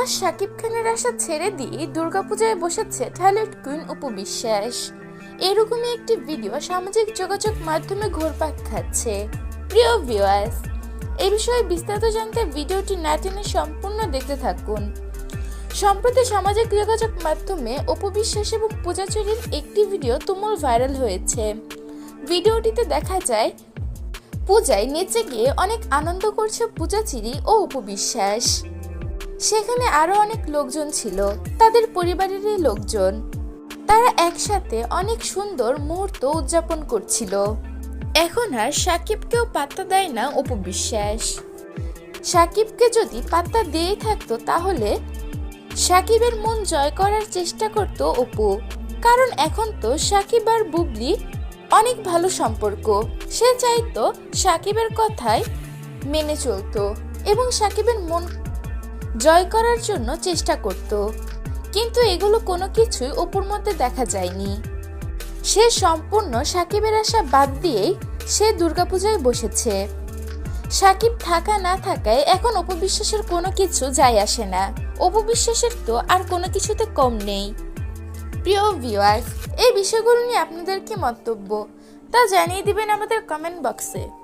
এবার শাকিব খানের আশা ছেড়ে দিয়ে দুর্গাপূজায় বসেছে ট্যালেন্ট কুইন উপবিশ্বাস এরকমই একটি ভিডিও সামাজিক যোগাযোগ মাধ্যমে ঘুরপাক খাচ্ছে। প্রিয় ভিউয়ার্স এই বিষয়ে বিস্তারিত জানতে ভিডিওটি না টেনে সম্পূর্ণ দেখতে থাকুন। সম্প্রতি সামাজিক যোগাযোগ মাধ্যমে অপবিশ্বাস এবং পূজাচুরির একটি ভিডিও তুমুল ভাইরাল হয়েছে। ভিডিওটিতে দেখা যায়, পূজায় নেচে গিয়ে অনেক আনন্দ করছে পূজাচিরি ও উপবিশ্বাস সেখানে আরও অনেক লোকজন ছিল, তাদের পরিবারেরই লোকজন। তারা একসাথে অনেক সুন্দর মুহূর্ত উদযাপন করছিল। এখন আর সাকিবকেও পাত্তা দেয় না উপবিশ্বাস সাকিবকে যদি পাত্তা দিয়েই থাকতো তাহলে সাকিবের মন জয় করার চেষ্টা করত অপু। কারণ এখন তো সাকিব আর বুবলি অনেক ভালো সম্পর্ক। সে চাইতো সাকিবের কথায় মেনে চলতো এবং সাকিবের মন জয় করার জন্য চেষ্টা করত। কিন্তু এগুলো কোনো কিছুই অপুর মধ্যে দেখা যায়নি। সে সম্পূর্ণ সাকিবের আশা বাদ দিয়েই সে দুর্গাপূজায় বসেছে। সাকিব থাকা না থাকায় এখন অপবিশ্বাসের কোনো কিছু যায় আসে না। অপবিশ্বাসের তো আর কোনো কিছুতে কম নেই। প্রিয় ভিউয়ার্স এই বিষয়গুলো নিয়ে আপনাদের কি মন্তব্য? তা জানিয়ে দিবেন আমাদের কমেন্ট বক্সে